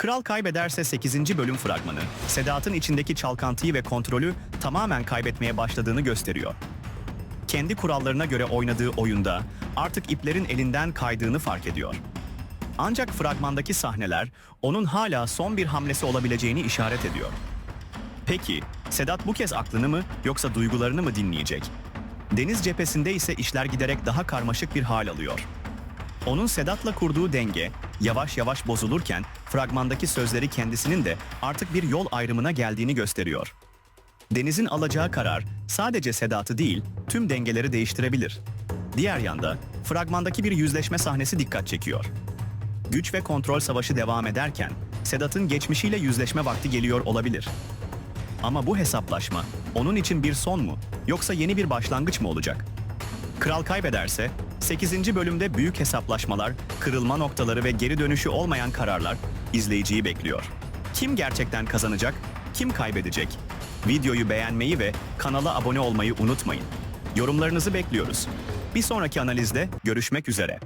Kral kaybederse 8. bölüm fragmanı, Sedat'ın içindeki çalkantıyı ve kontrolü tamamen kaybetmeye başladığını gösteriyor. Kendi kurallarına göre oynadığı oyunda artık iplerin elinden kaydığını fark ediyor. Ancak fragmandaki sahneler onun hala son bir hamlesi olabileceğini işaret ediyor. Peki, Sedat bu kez aklını mı yoksa duygularını mı dinleyecek? Deniz cephesinde ise işler giderek daha karmaşık bir hal alıyor. Onun Sedat'la kurduğu denge yavaş yavaş bozulurken fragmandaki sözleri kendisinin de artık bir yol ayrımına geldiğini gösteriyor. Deniz'in alacağı karar sadece Sedat'ı değil, tüm dengeleri değiştirebilir. Diğer yanda fragmandaki bir yüzleşme sahnesi dikkat çekiyor. Güç ve kontrol savaşı devam ederken Sedat'ın geçmişiyle yüzleşme vakti geliyor olabilir. Ama bu hesaplaşma onun için bir son mu yoksa yeni bir başlangıç mı olacak? Kral kaybederse 8. bölümde büyük hesaplaşmalar, kırılma noktaları ve geri dönüşü olmayan kararlar izleyiciyi bekliyor. Kim gerçekten kazanacak, kim kaybedecek? Videoyu beğenmeyi ve kanala abone olmayı unutmayın. Yorumlarınızı bekliyoruz. Bir sonraki analizde görüşmek üzere.